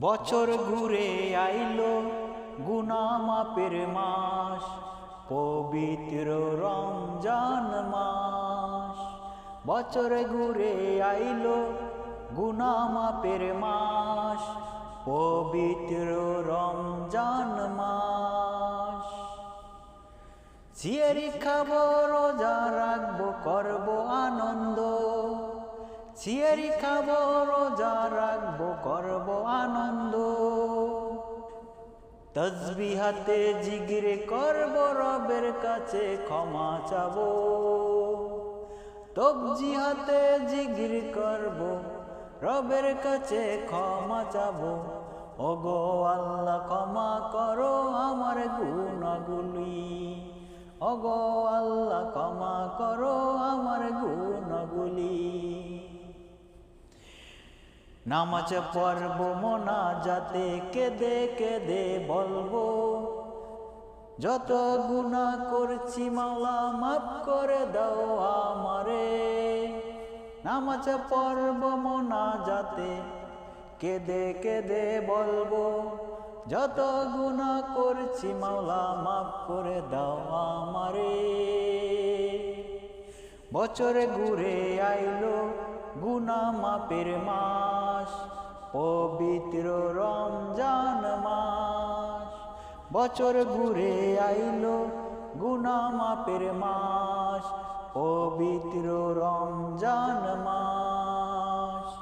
বছর ঘুরে আইলো গুনা মাপের মাস, পবিত্র রমজান মাস। বছর ঘুরে আইলো গুনা মাপের মাস, পবিত্র রমজান মাস। চিয়ারি খাব, রোজা রাখব, করব আনন্দ। চিয়ারি খাব, রোজা রাখব, করব আনন্দ। তসবি হাতে জিগিরে করব, রবের কাছে ক্ষমা চাবো। তবজি হাতে জিগির করব, রবের কাছে ক্ষমা চাবো। ওগো আল্লাহ, ক্ষমা করো আমার গুণগুলি। ওগো আল্লাহ, ক্ষমা করো আমার গুণগুলি। নামাজ পড়ব মোনা যাতে কেঁদে কেঁদে বলব, যত গুণা করছি মাওলা মাফ করে দাও আমারে। নামাজ পড়ব মোনা যাতে কেঁদে কেঁদে বলব, যত গুণা করছি মাওলা মাফ করে দাও আমারে। বছরে ঘুরে আইলো গুনা মাপের মাস, পবিত্র রমজান মাস। বছর ঘুরে আইলো গুনা মাপের মাস, পবিত্র রমজান মাস।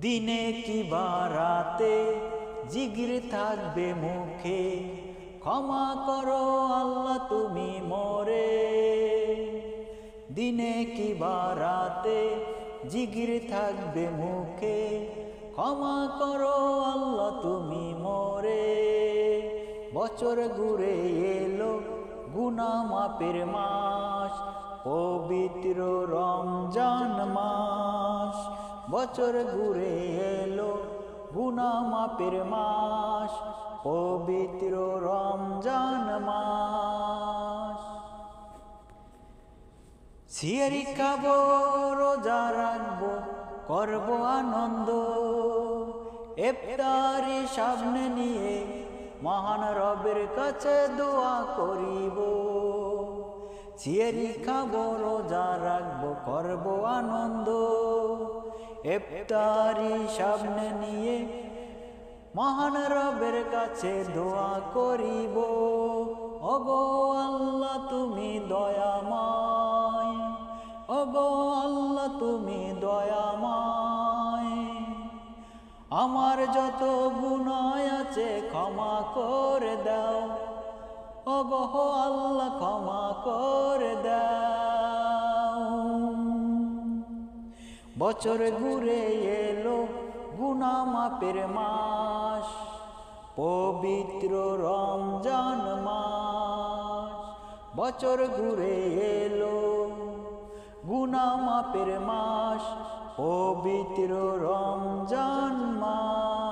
দিনে কি বা রাতে জিগির থাকবে মুখে? ক্ষমা করো আল্লাহ, তুমি মোরে। দিনে কি বা রাতে জিগির থাকবে মুখে? ক্ষমা করো আল্লাহ, তুমি মোরে। বছর ঘুরে এলো গুনা মাপের মাস, পবিত্র রমজান মাস। বছর ঘুরে এলো গুনা মাপের মাস, পবিত্র রমজান সিয়ারি খাব, রোজা রাখব, করব আনন্দ। এফতারি সামনে নিয়ে মহান রবের কাছে দোয়া করিব। সিয়ারি খাব, রোজা রাখব, করব আনন্দ। এফতারি সামনে নিয়ে মহান রবের কাছে দোয়া করিব। ওগো আল্লাহ, তুমি দয়াময় তুমি দয়াময়। আমার যত গুণায় আছে ক্ষমা করে দাও। ওগো আল্লাহ, ক্ষমা করে দাও। বছর ঘুরে এলো গুনা মাপের মাস, পবিত্র রমজান মাস। বছর ঘুরে এলো গুনা মাপের মাস পবিত্র রমজান মাস।